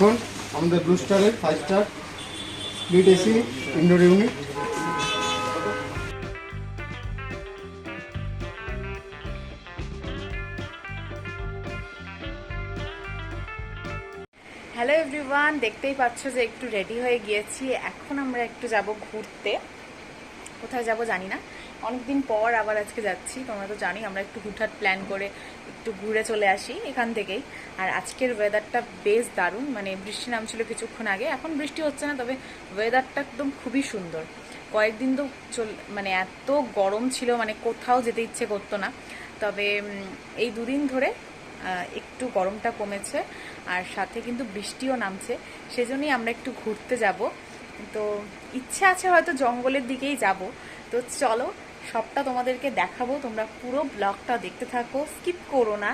এখন আমাদের ব্লু স্টারের five star lead AC indoor unit hello everyone দেখতেই পাচ্ছ যে একটু রেডি হয়ে গিয়েছি। এখন আমরা একটু যাব ঘুরতে। কোথায় যাব জানি না। অনেকদিন পর আবার আজকে যাচ্ছি, তোমরা তো জানি আমরা একটু হুটহাট প্ল্যান করে একটু ঘুরে চলে আসি এখান থেকেই। আর আজকের ওয়েদারটা বেশ দারুণ মানে বৃষ্টি নামছিল কিছুক্ষণ আগে, এখন বৃষ্টি হচ্ছে না, তবে ওয়েদারটা একদম খুবই সুন্দর। কয়েকদিন তো চল মানে এত গরম ছিল মানে কোথাও যেতে ইচ্ছে করতো না। তবে এই দুদিন ধরে একটু গরমটা কমেছে, আর সাথে কিন্তু বৃষ্টিও নামছে, সেজন্যই আমরা একটু ঘুরতে যাব। তো ইচ্ছে আছে হয়তো জঙ্গলের দিকেই যাব। তো চলো সবটা তোমাদেরকে দেখাবো। তোমরা পুরো ব্লগটা দেখতে থাকো, স্কিপ করো না।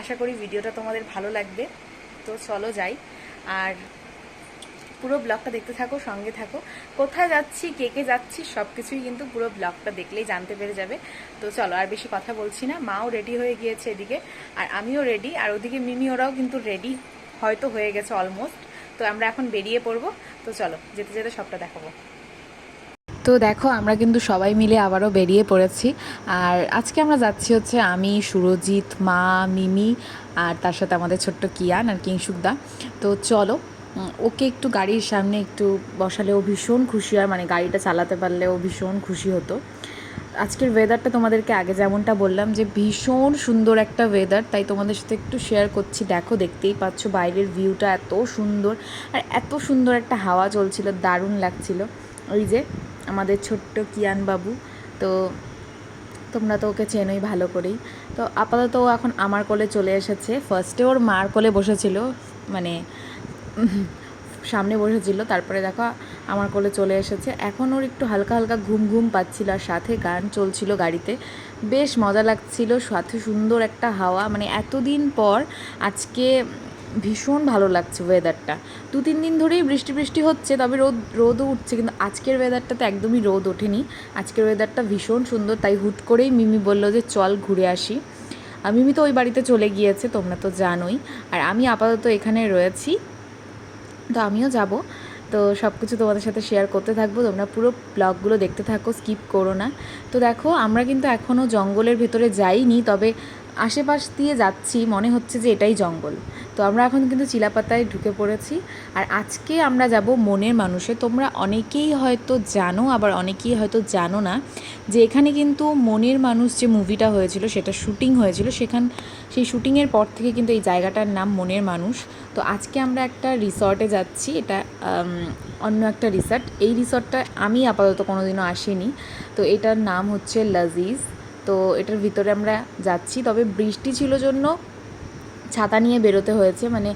আশা করি ভিডিওটা তোমাদের ভালো লাগবে। তো চলো যাই। আর পুরো ব্লগটা দেখতে থাকো, সঙ্গে থাকো। কোথায় যাচ্ছি, কে কে যাচ্ছি সব কিছুই কিন্তু পুরো ব্লগটা দেখলেই জানতে পেরে যাবে। তো চলো, আর বেশি কথা বলছি না। মাও রেডি হয়ে গিয়েছে এদিকে, আর আমিও রেডি আর ওদিকে মিমি, ওরাও কিন্তু রেডি হয়তো হয়ে গেছে অলমোস্ট তো আমরা এখন বেরিয়ে পড়ব। তো চলো, যেতে যেতে সবটা দেখাবো। তো দেখো, আমরা কিন্তু সবাই মিলে আবারও বেরিয়ে পড়েছি। আর আজকে আমরা যাচ্ছি হচ্ছে আমি, সুরজিৎ, মা, মিমি আর তার সাথে আমাদের ছোট্ট কিয়ান আর কিংসুকদা তো চলো ওকে একটু গাড়ির সামনে একটু বসালে ও ভীষণ খুশি হয় মানে গাড়িটা চালাতে পারলে ও ভীষণ খুশি হতো। আজকের ওয়েদারটা তোমাদেরকে আগে যেমনটা বললাম যে ভীষণ সুন্দর একটা ওয়েদার তাই তোমাদের সাথে একটু শেয়ার করছি। দেখো, দেখতেই পাচ্ছ বাইরের ভিউটা এত সুন্দর, আর এত সুন্দর একটা হাওয়া চলছিল, দারুণ লাগছিল। ওই যে আমাদের ছোট্ট কিয়ান বাবু। তো তোমরা তো ওকে চেনোই ভালো করেই। তো আপাতত ও এখন আমার কোলে চলে এসেছে। ফার্স্টে ওর মার কোলে বসেছিল মানে সামনে বসেছিল, তারপরে দেখো আমার কোলে চলে এসেছে। এখন ওর একটু হালকা হালকা ঘুম ঘুম পাচ্ছিল আর সাথে গান চলছিল গাড়িতে। বেশ মজা লাগছিল, সাথে সুন্দর একটা হাওয়া। মানে এতদিন পর আজকে ভীষণ ভালো লাগছে ওয়েদারটা দু তিন দিন ধরেই বৃষ্টি বৃষ্টি হচ্ছে, তবে রোদ, রোদও উঠছে কিন্তু আজকের ওয়েদারটা তো একদমই রোদ ওঠেনি। আজকের ওয়েদারটা ভীষণ সুন্দর, তাই হুট করেই মিমি বলল যে চল ঘুরে আসি। মিমি তো ওই বাড়িতে চলে গিয়েছে, তোমরা তো জানোই। আর আমি আপাতত এখানে রয়েছি, তো আমিও যাব। তো সব কিছু তোমাদের সাথে শেয়ার করতে থাকব, তোমরা পুরো ব্লগগুলো দেখতে থাকো স্কিপ করো না। তো দেখো, আমরা কিন্তু এখনও জঙ্গলের ভেতরে যাইনি, তবে আশেপাশ দিয়ে যাচ্ছি, মনে হচ্ছে যে এটাই জঙ্গল। তো আমরা এখন কিন্তু চিলাপাতায় ঢুকে পড়েছি। আর আজকে আমরা যাব মনের মানুষে। তোমরা অনেকেই হয়তো জানো, আবার অনেকেই হয়তো জানো না, যে এখানে কিন্তু মনের মানুষ যে মুভিটা হয়েছিল, সেটা শুটিং হয়েছিল, সেখান, সেই শুটিংয়ের পর থেকে কিন্তু এই জায়গাটার নাম মনের মানুষ। তো আজকে আমরা একটা রিসর্টে যাচ্ছি। এটা অন্য একটা রিসর্ট। এই রিসর্টটা আমি আপাতত কোনোদিনও আসিনি। তো এটার নাম হচ্ছে লাজিজ। তো এটার ভিতরে আমরা যাচ্ছি। তবে বৃষ্টি ছিল জন্য ছাতা নিয়ে বেরোতে হয়েছে। মানে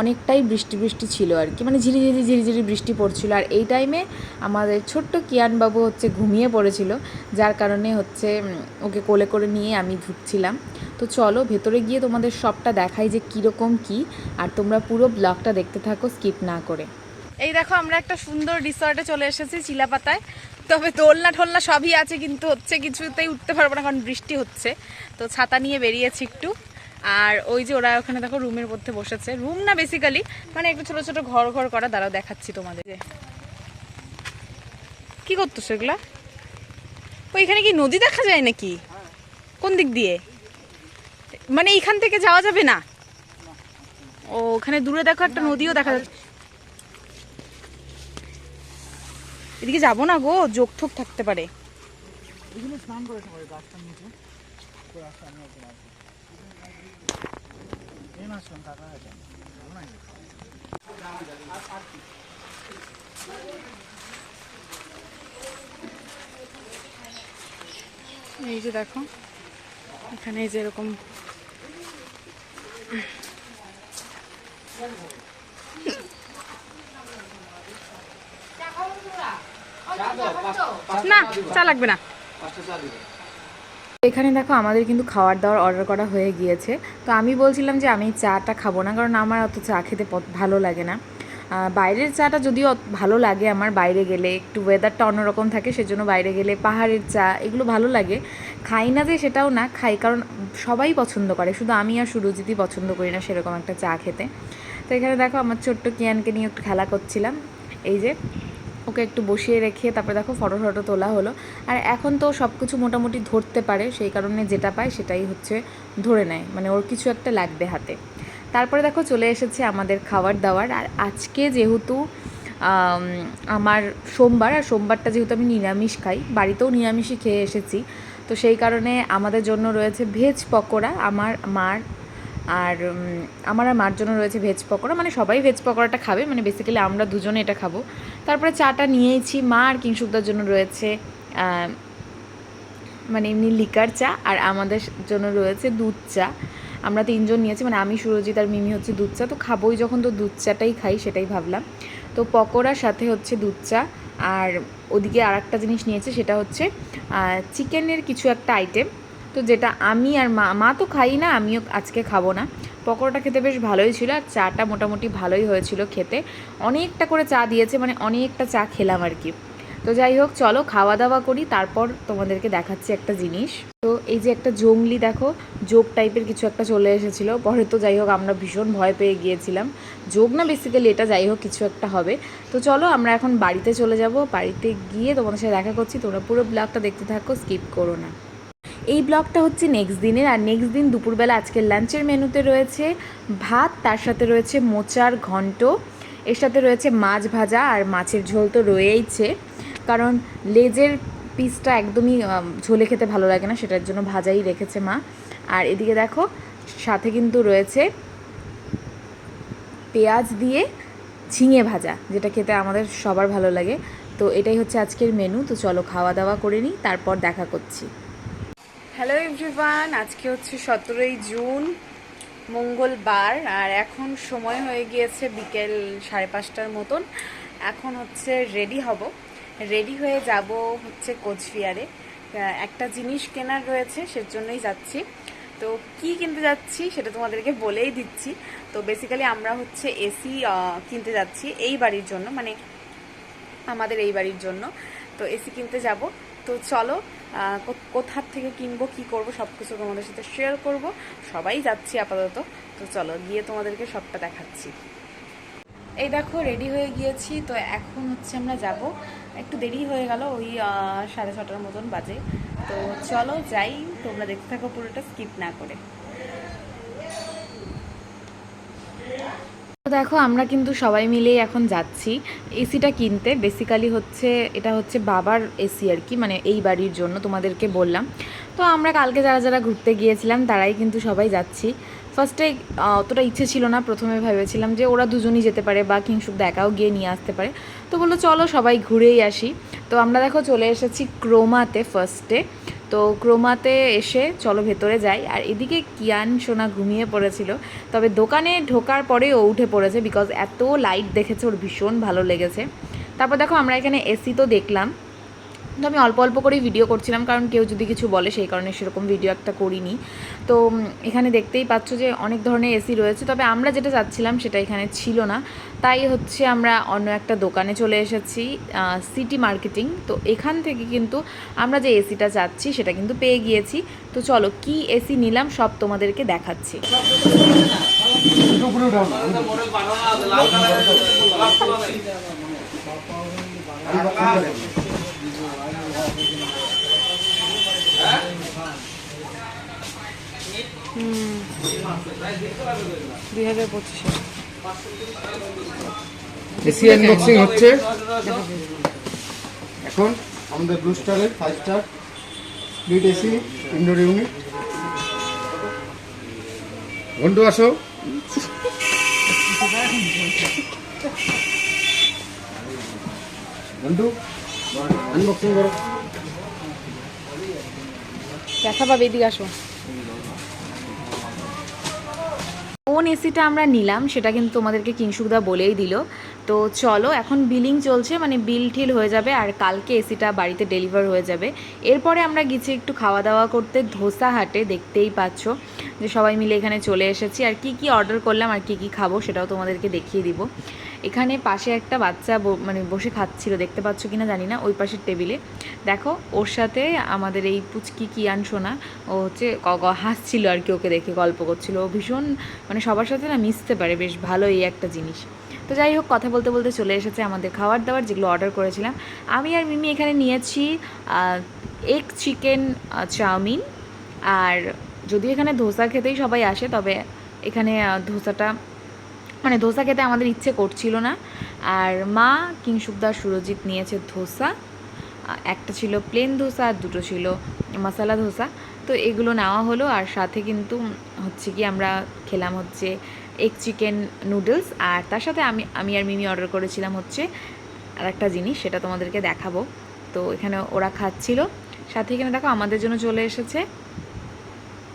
অনেকটাই বৃষ্টি বৃষ্টি ছিল আর কি। মানে ঝিরিঝিরি ঝিরিঝিরি বৃষ্টি পড়ছিল। আর এই টাইমে আমাদের ছোট্ট কিয়ানবাবু হচ্ছে ঘুমিয়ে পড়েছিল। যার কারণে হচ্ছে ওকে কোলে করে নিয়ে আমি ঢুকছিলাম। তো চলো ভেতরে গিয়ে তোমাদের সবটা দেখাই যে কীরকম কী। আর তোমরা পুরো ব্লগটা দেখতে থাকো স্কিপ না করে। এই দেখো আমরা একটা সুন্দর রিসর্টে চলে এসেছি, চিলাপাতায়। তবে দোলনা ঠোলনা সবই আছে, কিন্তু হচ্ছে কিছুতেই উঠতে পারব না, কারণ বৃষ্টি হচ্ছে। তো ছাতা নিয়ে বেরিয়েছি একটু। আর ওই যে ওরা ওখানে দেখো রুমের মধ্যে বসেছে। রুম না বেসিক্যালি মানে একটু ছোট ছোট ঘর ঘর করা, দাঁড়াও দেখাচ্ছি তোমাদের। কি করতো সেগুলা ওইখানে কি নদী দেখা যায় নাকি? কোন দিক দিয়ে? মানে এইখান থেকে যাওয়া যাবে না? ও, ওখানে দূরে দেখো একটা নদীও দেখা যাচ্ছে। এদিকে যাব না গো যোগ ঠোক থাকতে পারে। এই যে দেখো এখানে যে এরকম না চা লাগবে না। এখানে দেখো আমাদের কিন্তু খাবার দাবার অর্ডার করা হয়ে গিয়েছে। তো আমি বলছিলাম যে আমি চাটা খাব না কারণ আমার অত চা খেতে ভালো লাগে না। বাইরের চাটা যদিও ভালো লাগে আমার বাইরে গেলে একটু ওয়েদারটা অন্যরকম থাকে সেজন্য বাইরে গেলে পাহাড়ের চা এগুলো ভালো লাগে। খাই না যে সেটাও না খাই কারণ সবাই পছন্দ করে শুধু আমি আর সুরজিতই পছন্দ করি না সেরকম একটা চা খেতে। তো এখানে দেখো আমার ছোট্ট কিয়ানকে নিয়ে একটু খেলা করছিলাম। এই যে ওকে একটু বসিয়ে রেখে তারপরে দেখো ফটো ফটো তোলা হলো। আর এখন তো সব কিছু মোটামুটি ধরতে পারে, সেই কারণে যেটা পায় সেটাই হচ্ছে ধরে নেয় মানে ওর কিছু একটা লাগবে হাতে। তারপরে দেখো চলে এসেছে আমাদের খাবার দাবার। আর আজকে যেহেতু আমার সোমবার, আর সোমবারটা যেহেতু আমি নিরামিষ খাই, বাড়িতেও নিরামিষই খেয়ে এসেছি, তো সেই কারণে আমাদের জন্য রয়েছে ভেজ পকোড়া। আমার মার আর আমার আর মার জন্য রয়েছে ভেজ পকোড়া মানে সবাই ভেজ পকোড়াটা খাবে মানে বেসিক্যালি আমরা দুজনে এটা খাব। তারপরে চাটা নিয়েইছি মা আর কিংসুকদার জন্য রয়েছে মানে এমনি লিকার চা, আর আমাদের জন্য রয়েছে দুধ চা। আমরা তিনজন নিয়েছি মানে আমি, সুরজিৎ আর মিমি হচ্ছে দুধ চা, তো খাবোই যখন, তো দুধ চাটাই খাই, সেটাই ভাবলাম। তো পকোড়ার সাথে হচ্ছে দুধ চা, আর ওদিকে আর একটা জিনিস নিয়েছে, সেটা হচ্ছে চিকেনের কিছু একটা আইটেম তো যেটা আমি আর মা মা তো খাই না, আমিও আজকে খাব না। পকোড়াটা খেতে বেশ ভালোই ছিল, আর চাটা মোটামুটি ভালোই হয়েছিল খেতে। অনেকটা করে চা দিয়েছে মানে অনেকটা চা খেলাম আর কি। তো যাই হোক, চলো খাওয়া দাওয়া করি, তারপর তোমাদেরকে দেখাচ্ছি একটা জিনিস। তো এই যে একটা জঙ্গলি দেখো যোগ টাইপের কিছু একটা চলে এসেছিল। পরে তো যাই হোক, আমরা ভীষণ ভয় পেয়ে গিয়েছিলাম। যোগ না বেসিক্যালি এটা যাই হোক, কিছু একটা হবে। তো চলো, আমরা এখন বাড়িতে চলে যাব। বাড়িতে গিয়ে তোমাদের সাথে দেখা করছি। তোমরা পুরো ব্লগটা দেখতে থাকো স্কিপ করো না। এই ব্লগটা হচ্ছে নেক্সট দিনের। আর নেক্সট দিন দুপুরবেলা আজকের লাঞ্চের মেনুতে রয়েছে ভাত, তার সাথে রয়েছে মোচার ঘন্ট, এর সাথে রয়েছে মাছ ভাজা আর মাছের ঝোল তো রয়েইছে। কারণ লেজের পিসটা একদমই ঝোলে খেতে ভালো লাগে না, সেটার জন্য ভাজাই রেখেছে মা। আর এদিকে দেখো, সাথে কিন্তু রয়েছে পেঁয়াজ দিয়ে ঝিঙে ভাজা, যেটা খেতে আমাদের সবার ভালো লাগে। তো এটাই হচ্ছে আজকের মেনু তো চলো খাওয়া দাওয়া করে নিই, তারপর দেখা করছি। হ্যালো এভরিওয়ান আজকে হচ্ছে সতেরোই জুন, মঙ্গলবার, আর এখন সময় হয়ে গিয়েছে বিকেল সাড়ে পাঁচটার মতন। এখন হচ্ছে রেডি হব। রেডি হয়ে যাব হচ্ছে কোচবিহারে। একটা জিনিস কেনার রয়েছে, সেজন্যই যাচ্ছি। তো কি কিনতে যাচ্ছি সেটা তোমাদেরকে বলেই দিচ্ছি। তো বেসিক্যালি আমরা হচ্ছে এসি কিনতে যাচ্ছি এই বাড়ির জন্য মানে আমাদের এই বাড়ির জন্য। তো এসি কিনতে যাব। তো চলো কোথার থেকে কিনবো, কি করব সব কিছু তোমাদের সাথে শেয়ার করব। সবাই যাচ্ছি আপাতত। তো চলো, গিয়ে তোমাদেরকে সবটা দেখাচ্ছি। এই দেখো রেডি হয়ে গিয়েছি। তো এখন হচ্ছে আমরা যাব। একটু দেরি হয়ে গেল, ওই সাড়ে ছটার মতন বাজে। তো চলো যাই, তোমরা দেখতে থাকো পুরোটা স্কিপ না করে। দেখো, আমরা কিন্তু সবাই মিলেই এখন যাচ্ছি। এসিটা কিনতে। বেসিক্যালি হচ্ছে, এটা হচ্ছে বাবার এসি আর কি মানে এই বাড়ির জন্য তোমাদেরকে বললাম। তো আমরা কালকে যারা যারা ঘুরতে গিয়েছিলাম, তারাই কিন্তু সবাই যাচ্ছি। ফার্স্টে অতটা ইচ্ছে ছিল না, প্রথমে ভেবেছিলাম যে ওরা দুজনই যেতে পারে বা কিংসুক একাও গিয়ে নিয়ে আসতে পারে। তো বলল, চলো সবাই ঘুরেই আসি। তো আমরা দেখো, চলে এসেছি ক্রোমাতে ফার্স্টে তো ক্রোমাতে এসে চলো ভেতরে যাই। আর এদিকে কিয়ান সোনা ঘুমিয়ে পড়েছিল। তবে দোকানে ঢোকার পরে ও উঠে পড়েছে বিকজ এত লাইট দেখেছে, ওর ভীষণ ভালো লেগেছে। তারপর দেখো আমরা এখানে এসি তো দেখলাম। তো আমি অল্প অল্প করেই ভিডিও করছিলাম, কারণ কেউ যদি কিছু বলে সেই কারণে সেরকম ভিডিও একটা করিনি। তো এখানে দেখতেই পাচ্ছ যে অনেক ধরনের এসি রয়েছে, তবে আমরা যেটা চাচ্ছিলাম সেটা এখানে ছিল না। তাই হচ্ছে আমরা অন্য একটা দোকানে চলে এসেছি সিটি মার্কেটিং তো এখান থেকে কিন্তু আমরা যে এসিটা চাচ্ছি সেটা কিন্তু পেয়ে গিয়েছি। তো চলো, কি এসি নিলাম সব তোমাদেরকে দেখাচ্ছি। দুই হাজার পঁচিশে। হচ্ছে। এখন আমাদের ব্লু স্টারের five star split AC indoor unit Ghantu আসো। ঘন্টু আনবক্সিং করো। দেখা পাবে এদিকে আসো। কোন এসিটা আমরা নিলাম, সেটা কিন্তু তোমাদেরকে কিংসুকদা বলেই দিল। তো চলো, এখন বিলিং চলছে মানে বিল ঠিল হয়ে যাবে, আর কালকে এসিটা বাড়িতে ডেলিভার হয়ে যাবে। এরপরে আমরা গেছি একটু খাওয়া দাওয়া করতে, ধোসা হাটে, দেখতেই পাচ্ছ যে সবাই মিলে এখানে চলে এসেছি। আর কি কি অর্ডার করলাম, আর কি কি খাব, সেটাও তোমাদেরকে দেখিয়ে দিব। এখানে পাশে একটা বাচ্চা মানে বসে খাচ্ছিল, দেখতে পাচ্ছ কিনা জানি না, ওই পাশের টেবিলে। দেখো, ওর সাথে আমাদের এই পুচকি কিয়ান সোনা, ও হচ্ছে ক- ক- হাসছিল আর কি ওকে দেখে, গল্প করছিল। ও ভীষণ মানে সবার সাথে না মিশতে পারে, বেশ ভালো এই একটা জিনিস। তো যাই হোক, কথা বলতে বলতে চলে এসেছে আমাদের খাবার দাবার যেগুলো অর্ডার করেছিলাম। আমি আর মিমি এখানে নিয়েছি এগ চিকেন চাউমিন। আর যদিও এখানে ধোসা খেতেই সবাই আসে, তবে এখানে ধোসাটা মানে ধোসা খেতে আমাদের ইচ্ছে করছিল না। আর মা কিংসুকদার সুরজিৎ নিয়েছে ধোসা। একটা ছিল প্লেন ধোসা আর দুটো ছিল মশালা ধোসা। তো এগুলো নেওয়া হলো আর সাথে কিন্তু হচ্ছে কি আমরা খেলাম হচ্ছে এগ চিকেন নুডলস আর তার সাথে আমি আমি আর মিমি অর্ডার করেছিলাম হচ্ছে আর একটা জিনিস, সেটা তোমাদেরকে দেখাবো। তো এখানে ওরা খাচ্ছিল। সাথে এখানে দেখো আমাদের জন্য চলে এসেছে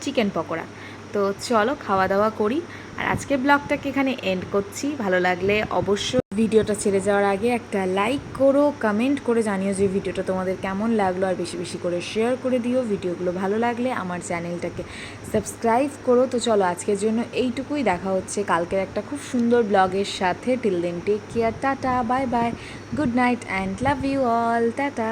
চিকেন পকোড়া। তো চলো খাওয়া দাওয়া করি। আর আজকে ব্লগটাকে এখানে এন্ড করছি। ভালো লাগলে অবশ্যই ভিডিওটা ছেড়ে যাওয়ার আগে একটা লাইক করো কমেন্ট করে জানিও যে ভিডিওটা তোমাদের কেমন লাগল আর বেশি বেশি করে শেয়ার করে দিও। ভিডিওগুলো ভালো লাগলে আমার চ্যানেলটাকে সাবস্ক্রাইব করো। তো চলো আজকের জন্য এইটুকুই। দেখা হচ্ছে কালকের একটা খুব সুন্দর ব্লগের সাথে। Till then take care tata bye bye good night and love you all tata.